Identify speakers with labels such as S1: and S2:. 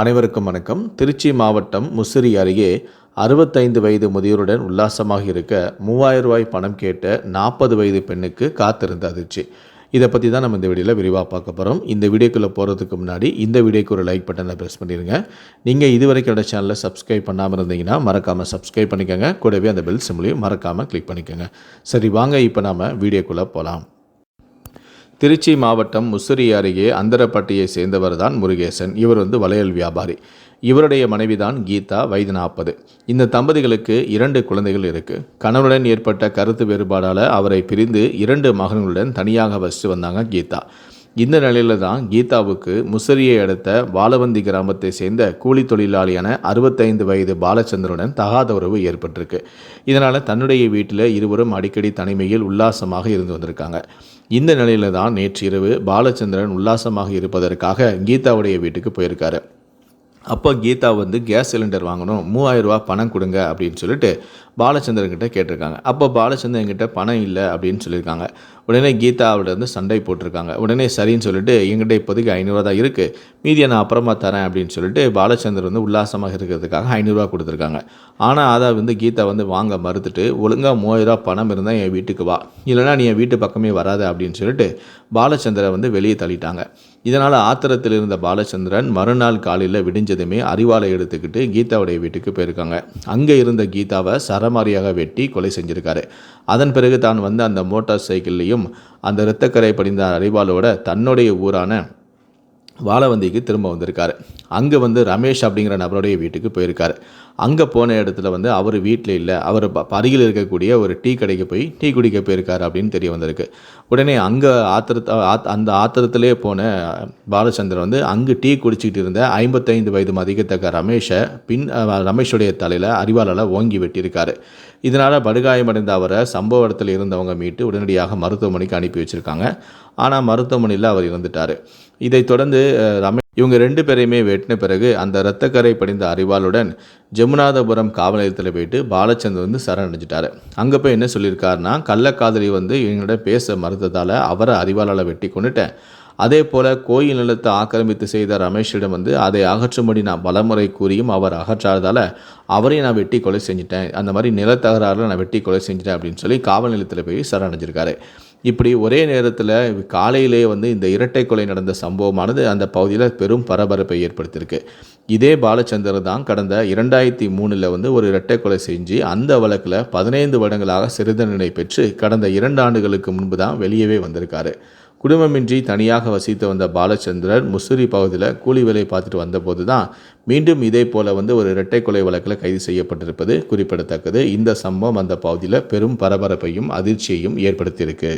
S1: அனைவருக்கும் வணக்கம். திருச்சி மாவட்டம் முசிறி அருகே அறுபத்தைந்து வயது முதியோருடன் உல்லாசமாக இருக்க மூவாயிரம் ரூபாய் பணம் கேட்ட நாற்பது வயது பெண்ணுக்கு காத்திருந்த அதிர்ச்சி. இதை பற்றி தான் நம்ம இந்த வீடியோவில் விரிவாக பார்க்க போகிறோம் இந்த வீடியோக்குள்ளே போகிறதுக்கு முன்னாடி இந்த வீடியோக்கு ஒரு லைக் பட்டனை ப்ரெஸ் பண்ணிடுங்க நீங்கள் இதுவரைக்கும் என்னோட சேனலில் சப்ஸ்கிரைப் பண்ணாமல் இருந்தீங்கன்னா மறக்காமல் சப்ஸ்கிரைப் பண்ணிக்கோங்க. கூடவே அந்த பெல் சிம்லையும் மறக்காமல் கிளிக் பண்ணிக்கோங்க. சரி வாங்க இப்போ நாம் வீடியோக்குள்ளே போகலாம் திருச்சி மாவட்டம் முசிறி அருகே அந்தரப்பட்டியை சேர்ந்தவர் தான் முருகேசன். இவர் வந்து வளையல் வியாபாரி. இவருடைய மனைவிதான் கீதா வயது நாற்பது. இந்த தம்பதிகளுக்கு இரண்டு குழந்தைகள் இருக்கு. கணவனுடன் ஏற்பட்ட கருத்து வேறுபாடால் அவரை பிரிந்து இரண்டு மகன்களுடன் தனியாக வசித்து வந்தாங்க கீதா. இந்த நிலையில தான் கீதாவுக்கு முசிறியை அடுத்த வாலவந்தி கிராமத்தை சேர்ந்த கூலி தொழிலாளியான அறுபத்தைந்து வயது பாலச்சந்திரனுடன் தகாத உறவு ஏற்பட்டிருக்கு. இதனால் தன்னுடைய வீட்டில் இருவரும் அடிக்கடி தனிமையில் உல்லாசமாக இருந்து வந்திருக்காங்க. இந்த நிலையில தான் நேற்று இரவு பாலச்சந்திரன் உல்லாசமாக இருப்பதற்காக கீதாவுடைய வீட்டுக்கு போயிருக்காரு. அப்போ கீதா வந்து கேஸ் சிலிண்டர் வாங்கணும் மூவாயிரம் ரூபா பணம் கொடுங்க அப்படின்னு சொல்லிட்டு பாலச்சந்திரன்கிட்ட கேட்டிருக்காங்க. அப்போ பாலச்சந்திரன் கிட்ட பணம் இல்லை அப்படின்னு சொல்லியிருக்காங்க. உடனே கீதா அவர்கிட்ட வந்து சண்டை போட்டிருக்காங்க. உடனே சரின்னு சொல்லிட்டு எங்கிட்ட இப்போதைக்கு ஐநூறுரூவா தான் இருக்குது மீதியை நான் அப்புறமா தரேன் அப்படின்னு சொல்லிட்டு பாலச்சந்தர் வந்து உல்லாசமாக இருக்கிறதுக்காக ஐநூறுரூவா கொடுத்துருக்காங்க. ஆனால் அதை வந்து கீதா வந்து வாங்க மறுத்துட்டு ஒழுங்காக மூவாயிரரூவா பணம் இருந்தால் என் வீட்டுக்கு வா. இல்லைனா நீ என் வீட்டு பக்கமே வராத அப்படின்னு சொல்லிட்டு பாலச்சந்திரனை வந்து வெளியே தள்ளிட்டாங்க. இதனால் ஆத்திரத்தில் இருந்த பாலச்சந்திரன் மறுநாள் காலையில் விடிஞ்சதுமே அறிவாலை எடுத்துக்கிட்டு கீதாவுடைய வீட்டுக்கு போயிருக்காங்க. அங்கே இருந்த கீதாவை சரமாரியாக வெட்டி கொலை செஞ்சுருக்காரு. அதன் பிறகு தான் வந்து அந்த மோட்டார் சைக்கிள்லேயும் அந்த இரத்தக்கரை படிந்த அறிவாளோட தன்னுடைய ஊரான வாழவந்திக்கு திரும்ப வந்திருக்காரு. அங்கே வந்து ரமேஷ் அப்படிங்கிற நபருடைய வீட்டுக்கு போயிருக்காரு. அங்கே போன இடத்துல வந்து அவர் வீட்டில் இல்லை அவர் ப- அருகில் இருக்கக்கூடிய ஒரு டீ கடைக்கு போய் டீ குடிக்க போயிருக்காரு அப்படின்னு தெரிய வந்திருக்கு. உடனே அங்கே ஆத்திரத்த ஆத் அந்த ஆத்திரத்திலே போன பாலச்சந்திரன் வந்து அங்கு டீ குடிச்சிக்கிட்டு இருந்த ஐம்பத்தைந்து வயது மதிக்கத்தக்க ரமேஷை பின் ரமேஷுடைய தலையில் அறிவாளால் ஓங்கி வெட்டியிருக்காரு. இதனால் படுகாயமடைந்த அவரை சம்பவ இடத்துல இருந்தவங்க மீட்டு உடனடியாக மருத்துவமனைக்கு அனுப்பி வச்சுருக்காங்க. ஆனால் மருத்துவமனையில் அவர் இறந்துட்டார். இதைத் தொடர்ந்து ரமேஷ் இவங்க ரெண்டு பேரையுமே வெட்டின பிறகு அந்த இரத்தக்கரை படிந்த அறிவாளுடன் ஜமுனாதபுரம் காவல் நிலையத்தில் போயிட்டு பாலச்சந்தர் வந்து சரணடைஞ்சிட்டாரு. அங்கே போய் என்ன சொல்லியிருக்காருன்னா கள்ளக்காதலி வந்து எங்களோட பேச மறுத்ததால் அவரை அறிவாளால் வெட்டி கொண்டுட்டேன் அதே போல் கோயில் நிலத்தை ஆக்கிரமித்து செய்த ரமேஷிடம் வந்து அதை அகற்றும்படி நான் பலமுறை கூறியும் அவர் அகற்றாததால் அவரையும் நான் வெட்டி கொலை செஞ்சிட்டேன். அந்த மாதிரி நிலத்தகராறில் நான் வெட்டி கொலை செஞ்சிட்டேன் அப்படின்னு சொல்லி காவல் நிலையத்தில் போய் சரணடைஞ்சிருக்காரு. இப்படி ஒரே நேரத்தில் காலையிலே வந்து இந்த இரட்டை கொலை நடந்த சம்பவமானது அந்த பகுதியில் பெரும் பரபரப்பை ஏற்படுத்தியிருக்கு. இதே பாலச்சந்தர் தான் கடந்த இரண்டாயிரத்தி மூணில் வந்து ஒரு இரட்டை கொலை செஞ்சு அந்த வழக்கில் பதினைந்து வருடங்களாக சிறு தண்டனை பெற்று கடந்த இரண்டு ஆண்டுகளுக்கு முன்பு தான் வெளியவே வந்திருக்காரு. குடும்பமின்றி தனியாக வசித்து வந்த பாலச்சந்திரன் முசிறி பகுதியில் கூலி வேலை பார்த்துட்டு வந்தபோது தான் மீண்டும் இதே போல வந்து ஒரு இரட்டை கொலை வழக்கில் கைது செய்யப்பட்டிருப்பது குறிப்பிடத்தக்கது. இந்த சம்பவம் அந்த பகுதியில் பெரும் பரபரப்பையும் அதிர்ச்சியையும் ஏற்படுத்தியிருக்கு.